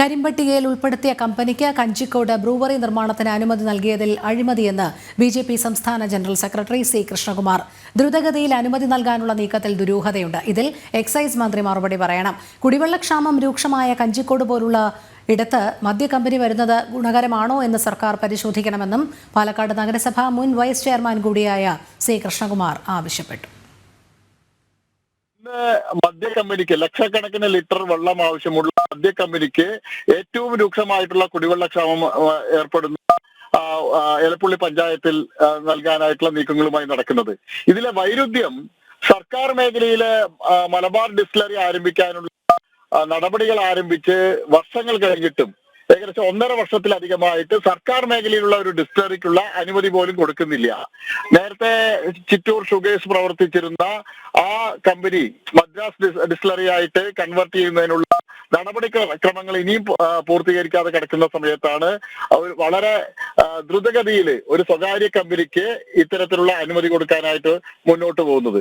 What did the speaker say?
കരിമ്പട്ടികയിൽ ഉൾപ്പെടുത്തിയ കമ്പനിക്ക് കഞ്ചിക്കോട് ബ്രൂവറി നിർമ്മാണത്തിന് അനുമതി നൽകിയതിൽ അഴിമതിയെന്ന് ബി ജെ പി സംസ്ഥാന ജനറൽ സെക്രട്ടറി സി കൃഷ്ണകുമാർ. ദ്രുതഗതിയിൽ അനുമതി നൽകാനുള്ള നീക്കത്തിൽ ദുരൂഹതയുണ്ട്. ഇതിൽ എക്സൈസ് മന്ത്രി മറുപടി പറയണം. കുടിവെള്ളക്ഷാമം രൂക്ഷമായ കഞ്ചിക്കോട് പോലുള്ള ഇടത്ത് മദ്യ കമ്പനി വരുന്നത് ഗുണകരമാണോ എന്ന് സർക്കാർ പരിശോധിക്കണമെന്നും പാലക്കാട് നഗരസഭ മുൻ വൈസ് ചെയർമാൻ കൂടിയായ സി കൃഷ്ണകുമാർ ആവശ്യപ്പെട്ടു. മദ്യ കമ്പനിക്ക് ലക്ഷക്കണക്കിന് ലിറ്റർ വെള്ളം ആവശ്യമുള്ള മദ്യ കമ്പനിക്ക് ഏറ്റവും രൂക്ഷമായിട്ടുള്ള കുടിവെള്ള ക്ഷാമം ഏർപ്പെടുന്ന എലപ്പുള്ളി പഞ്ചായത്തിൽ നൽകാനായിട്ടുള്ള നീക്കങ്ങളുമായി നടക്കുന്നത്. ഇതിലെ വൈരുദ്ധ്യം സർക്കാർ മേഖലയിലെ മലബാർ ഡിസ്റ്റിലറി ആരംഭിക്കാനുള്ള നടപടികൾ ആരംഭിച്ച് വർഷങ്ങൾ കഴിഞ്ഞിട്ടും ഏകദേശം ഒന്നര വർഷത്തിലധികമായിട്ട് സർക്കാർ മേഖലയിലുള്ള ഒരു ഡിസ്റ്റിലറിക്കുള്ള അനുമതി പോലും കൊടുക്കുന്നില്ല. നേരത്തെ ചിറ്റൂർ ഷുഗേഴ്സ് പ്രവർത്തിച്ചിരുന്ന ആ കമ്പനി മദ്രാസ് ഡിസ്- ഡിസ്റ്റിലറി ആയിട്ട് കൺവേർട്ട് ചെയ്യുന്നതിനുള്ള നടപടി ക്രമങ്ങൾ ഇനിയും പൂർത്തീകരിക്കാതെ കിടക്കുന്ന സമയത്താണ് വളരെ ദ്രുതഗതിയിൽ ഒരു സ്വകാര്യ കമ്പനിക്ക് ഇത്തരത്തിലുള്ള അനുമതി കൊടുക്കാനായിട്ട് മുന്നോട്ട് പോകുന്നത്.